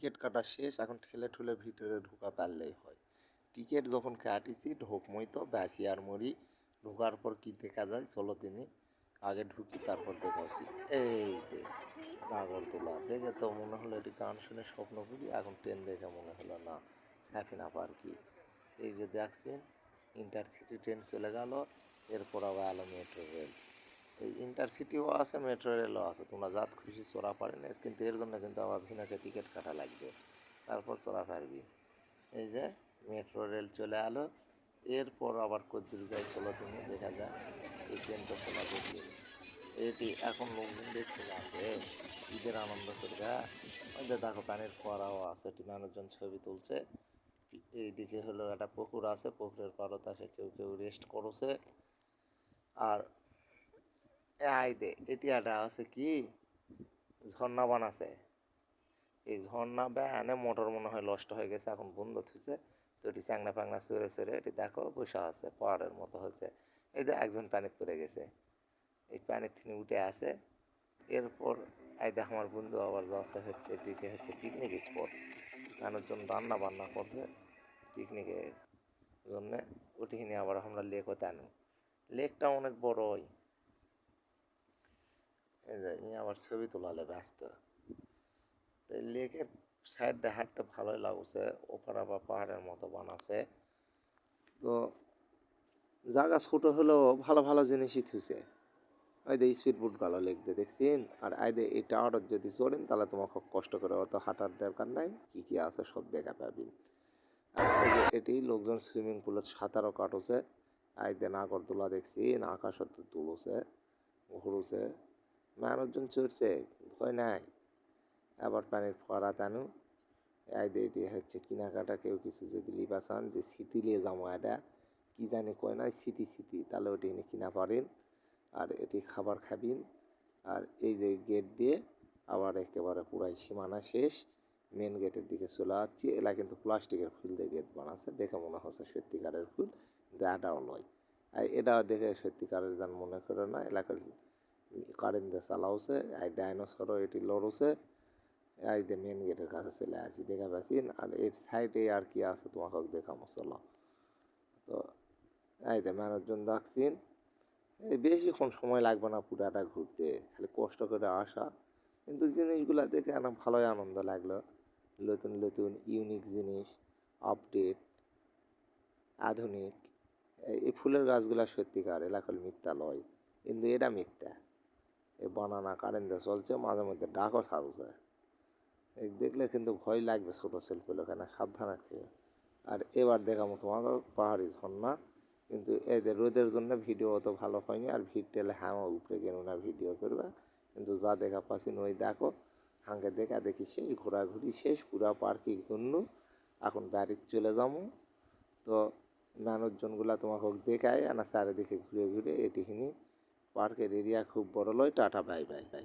Ticket কাটা শেষ, এখন ঠেলে ঠুলে ভিতরে ঢোকা পারলেই হয়। টিকিট যখন কাটিছি, ঢোকমই তো ব্যাসি আর মরি। ঢোকার পর কি দেখা যায়? চলো তিনি আগে ঢুকি, তারপর দেখা উচিত এই দে নাগরদোলা। দেখে তো মনে হলো এটি গান শুনে স্বপ্ন করি, এখন ট্রেন দেখে মনে হলো না, সাফিনা পার্কি এই যে দেখছেন ইন্টারসিটি ট্রেন চলে গেল, এরপর আবার মেট্রো রেল এই ইন্টারসিটিও আছে মেট্রো রেলও আছে। তোমরা যাত খুশি চড়া পারেন কিন্তু এর জন্য কিন্তু আবার ভিনাকে টিকিট কাটা লাগবে। তারপর চড়া পারবি। এই যে মেট্রো রেল চলে এলো এরপর আবার কদ্দুর যাই চলো তুমি, দেখা যায় এই ট্রেনটা চলা দেখি এটি এখন লোকজন দেখছে না আছে ঈদের আনন্দ করবে। যে দেখো পানির ফোয়ারাও আছে এটি মানুষজন ছবি তুলছে। এইদিকে হলো একটা পুকুর আছে, পুকুরের পাড়তে আসে কেউ কেউ রেস্ট করছে। আর এই দে এটি একটা আছে কি? ঝর্ণা বানাছে এই ঝর্ণা ব্যানে মোটর মনে হয় নষ্ট হয়ে গেছে, এখন বন্ধ থুইছে তো এটি চ্যাংনা ফ্যাংনা সরে সরে এটি দেখো, বসে আছে, পাহাড়ের মতো হয়েছে এই যে একজন পানিতে পড়ে গেছে। এই পানির থেকে উঠে আসে এরপর এই দেখ আমার বন্ধু আবার যাচ্ছে হচ্ছে, এদিকে হচ্ছে পিকনিক স্পট মানুষজন রান্না বান্না করছে পিকনিকের জন্যে। ওটিখানে আবার আমরা লেকও হতে আনো লেকটা অনেক বড়ই। এই যে আবার ছবি তোলালে ব্যস্ত। তো লেকের সাইড দিয়ে হাঁটতে ভালোই লাগছে, ওপার আবার পাহাড়ের মতো বানাছে তো জায়গা ছোট হলেও ভালো ভালো জিনিসই থুছে ওই যে স্পিড বোট গেল লেখতে দেখছেন? আর আইদে এই টাওয়ারত যদি চড়েন, তাহলে তোমার খুব কষ্ট করে অত হাঁটার দরকার নাই। কি কি আছে সব দেখা পাবেন এটি লোকজন সুইমিং পুলত সাঁতারও কাটছে। আইদে নাগরদোলা দেখছি আকাশত তুলছে, ঘুরুছে। মানুষজন চড়ছে, ভয় নাই। আবার পানির ফোয়ারা টানু। আইদে এটি হচ্ছে কেনাকাটা, কেউ কিছু যদি লিবা চান যে স্মৃতি লিয়ে যাব এটা, কি জানি কয় না, স্মৃতি স্মৃতি। তাহলে ওটি এনে কিনা পারেন। আর এটি খাবার খাবিন। আর এই যে গেট দিয়ে আবার একেবারে পুরাই সীমানা শেষ। মেন গেটের দিকে চলে যাচ্ছি এলা কিন্তু প্লাস্টিকের ফুল দিয়ে গেট বানাচ্ছে। দেখে মনে হচ্ছে সত্যিকারের ফুল। কিন্তু নয় আর এটাও দেখে সত্যিকারের যান মনে করে না, এলাকার কারেন্ট চালাওছে আর ডাইনোসরও, এটি লড়ছে। এই যে মেন গেটের কাছে চলে আসি, দেখা পাচ্ছি আর এর সাইডে আর কি আছে তোমাকে দেখামো, চলো। তো এই যে মানুষজন দেখছেন এই বেশিক্ষণ সময় লাগবে না পুরাটা ঘুরতে, খালি কষ্ট করে আসা। কিন্তু জিনিসগুলো দেখে আমার ভালোই আনন্দ লাগল। নতুন নতুন ইউনিক জিনিস আপডেট আধুনিক। এই ফুলের গাছগুলো সত্যিকার, এলাকার মিথ্যা লয় কিন্তু এটা মিথ্যা। এই বানানা কারেন্টে চলছে, মাঝে মধ্যে ডাকও ছাড়ছে এই দেখলে কিন্তু ভয় লাগবে ছোটো সেলফি লোকেরা সাবধানে থেকে আর এবার দেখাবো তোমাকে, পাহাড়ি ঝর্ণা। কিন্তু এদের রোদের জন্য ভিডিও অত ভালো হয়নি, আর ভিড় টেলে হ্যাঁ উপরে গেল না ভিডিও করবে। কিন্তু যা দেখা পাচ্ছি ওই দেখো হাঙ্গে দেখা দেখি সেই ঘোরাঘুরি শেষ, পুরা পার্কে ঘুরনু এখন বাড়ির চলে যাব। তো মানুষজনগুলা তোমাকে দেখায় না চারিদিকে ঘুরে ঘুরে এটিখানি পার্কের এরিয়া খুব বড় লয় টাটা বাই বাই বাই।